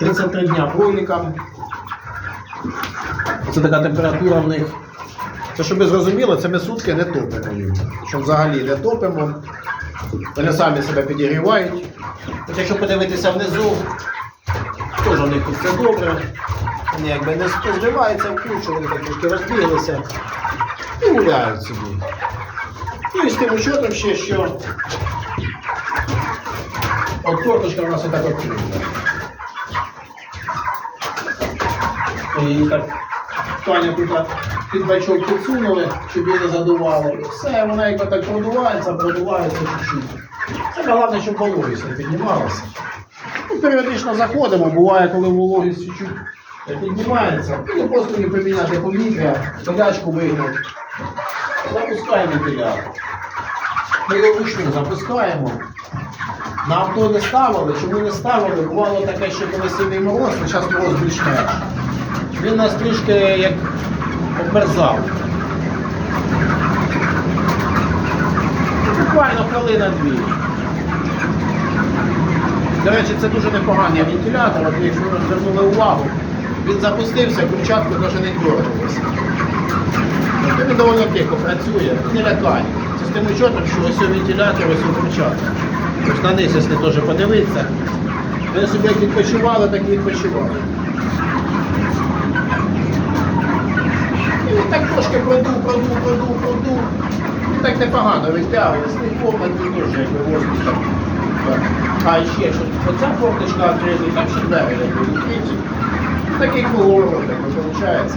33 дня кроликам. Це така температура в них. Це щоб ви зрозуміли, це ми сутки не топимо. Що взагалі не топимо. Вони самі себе підігрівають. От якщо подивитися внизу, теж у них тут все добре. Вони якби не збиваються в кучу, вони так трошки розбіглися і гуляють собі. Ну і з тим учетом ще, що от корточка у нас отак відкрита. І Таня тут під бачок підсунули, щоб її не задували. І все, вона якби так продувається, продувається чуть-чуть. Це головне, щоб вологість не піднімалася. Ну, періодично заходимо, буває, коли вологість чуть-чуть піднімається. Ну, просто не поміняти повітря, подачку вигнати. Запускаємо вентилятор. Ми його вручну запускаємо. На авто не ставили, чому не ставили? Бувало таке, що коли сильний мороз, а зараз мороз більш менш. Він нас трішки як обмерзав. Буквально хвилина-дві. До речі, це дуже непоганий вентилятор, от якщо ви звернули увагу, він запустився, кручатку навіть не. Тобто Він доволі тихо працює, не лякає. Це з тим учетом, що ось вентилятор, ось у кручатку. Ось на низ, якщо теж подивитися. Ви собі як відпочивали, так і відпочивали. І він так трошки продув, продув, продув, продув. Так непогано витягує. З них комнат теж якби воздух так. А ще що оця форточка відкрита, там ще якби відкриті. Такий колорот, так виходить.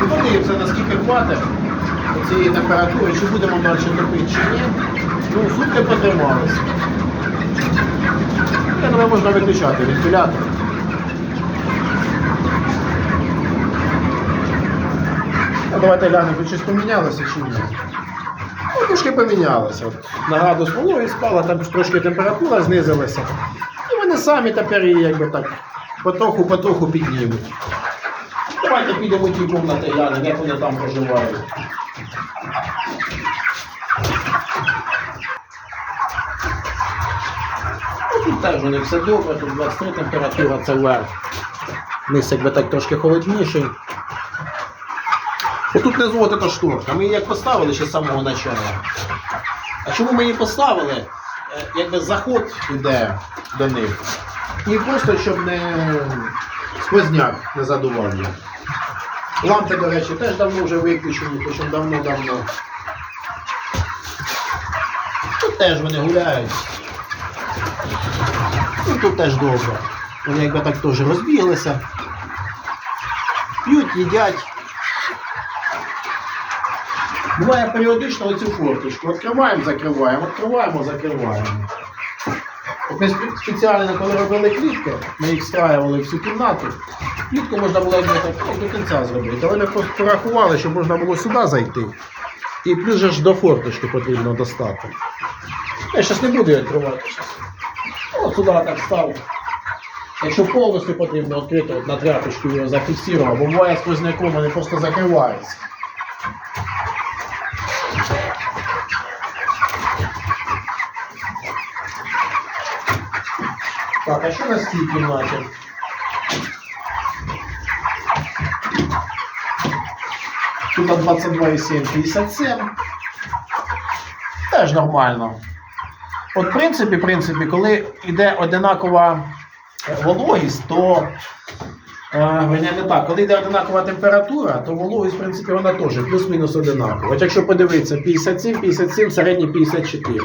Подивимося, наскільки хватить цієї температури, чи будемо далі топити, чи ні. Ну, сутки потрималися. Можна виключати вентилятор. А давайте глянемо, щось помінялося чи ні. Ну, трошки помінялося. От, на градус вологі спала, там трошки температура знизилася. І вони самі тепер її якби так потроху-потроху піднімуть. Давайте підемо ті кімнати глянемо, як вони там проживають. Ну, Тут теж у них все добре, тут 23 температура, це верх. Низ якби так трошки холодніший. Отут внизу от эта шторка. Ми її як поставили ще з самого початку. А чому ми її поставили? Е, Якби заход йде до них. І просто щоб не сквозняк не задував. Лампи, до речі, теж давно вже виключені, причому давно-давно. Тут теж вони гуляють. Ну тут теж добре. Вони якби так теж розбіглися. П'ють, їдять. Буває періодично оцю форточку. Відкриваємо, закриваємо, відкриваємо, закриваємо. От Ми спеціально, коли робили клітки, ми їх встраювали в всю кімнату. Клітку можна було ну, до кінця зробити. Але ми порахували, щоб можна було сюди зайти. І плюс же ж до форточки потрібно достати. Я зараз не буду відкривати. От сюди так став. Якщо повністю потрібно відкрити, на тряпочку його зафіксував, бо буває сквозняком вони просто закриваються. Так, а що на цій кімнаті? Тут 22,7, 57. Теж нормально. От в принципі, в принципі, коли йде одинакова е, вологість, то е, не так, коли йде одинакова температура, то вологість, в принципі, вона теж плюс-мінус одинакова. От якщо подивитися 57, 57, середній 54.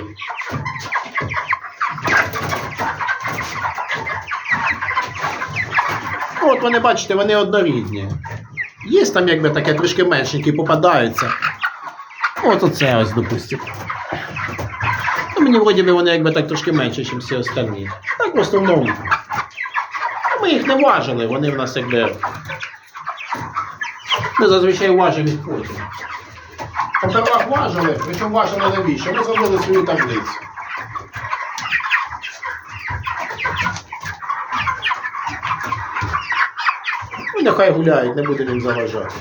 От вони, бачите, вони однорідні. Є там якби таке трішки меншенькі попадаються. От оце ось, допустимо. Ну, мені вроді би вони якби так трошки менше, ніж всі остальні. Так в основному. Ну, Ми їх не важили, вони в нас якби. Ми зазвичай важимо їх потім. Попервах важили, причому важили навіщо? Ми зробили свою таблицю. Ну, нехай гуляють, не буде їм заважати.